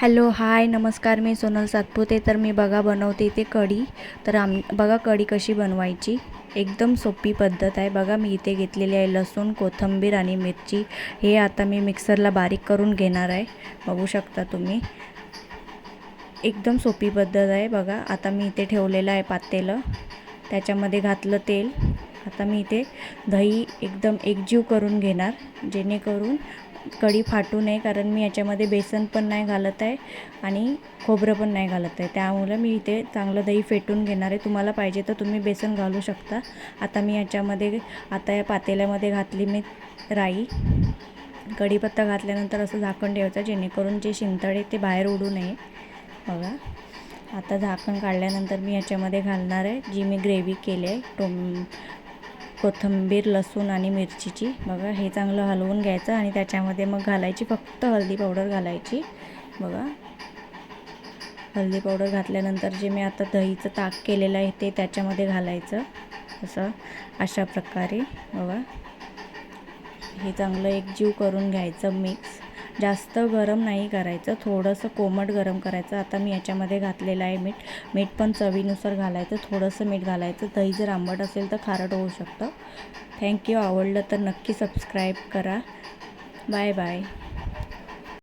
Hello hi नमस्कार मी सोनल सातपुते. तर मी बघा बनवते इथे कढी. तर आम बघा कढी कशी बनवायची. एकदम सोपी पद्धत आहे. बघा मी इथे घेतलेली आहे लसूण कोथिंबीर आणि मिरची. हे आता मी मिक्सरला बारीक करून घेणार आहे. बघू शकता तुम्ही. एकदम सोपी पद्धत आहे. बघा आता मी इथे ठेवलेलं आहे पातेलं. त्याच्यामध्ये घातलं तेल. आता मी इथे दही एकदम एकजीव करून घेणार. जेणेकरून कढी फाटू नये कारण मी याच्यामध्ये बेसन पण नाही घालत आहे आणि खोबरं पण नाही घालत आहे. त्यामुळे मी इथे चांगलं दही फेटून घेणार आहे. तुम्हाला पाहिजे तर तुम्ही बेसन घालू शकता. आता मी याच्यामध्ये आता या पातेल्यामध्ये घातली मी राई. कढीपत्ता घातल्यानंतर असं झाकण ठेवायचं जेणेकरून जे शिंतळे ते बाहेर उडू नये. बघा. आता झाकण काढल्यानंतर मी याच्यामध्ये घालणार आहे जी मी ग्रेव्ही केली आहे टोम कोथिंबीर लसूण आणि मिरचीची. बघा हे चांगलं हलवून घ्यायचं आणि त्याच्यामध्ये मग घालायची फक्त हळदी पावडर घालायची. बघा. हळदी पावडर घातल्यानंतर जे मी आता दहीचं ताक केलेलं आहे ते त्याच्यामध्ये घालायचं. असं. अशा प्रकारे. बघा. हे चांगलं एकजीव करून घ्यायचं मिक्स. जास्त गरम नाही करायचं. थोडंसं कोमट गरम करायचं. आता मी याच्यामध्ये घातलेलं आहे मीठ. मीठ पण चवीनुसार घालायचं. थोडंसं मीठ घालायचं. दही जर आंबट असेल तर खारट होऊ शकतं. थँक्यू आवडलं तर नक्की सबस्क्राईब करा. Bye bye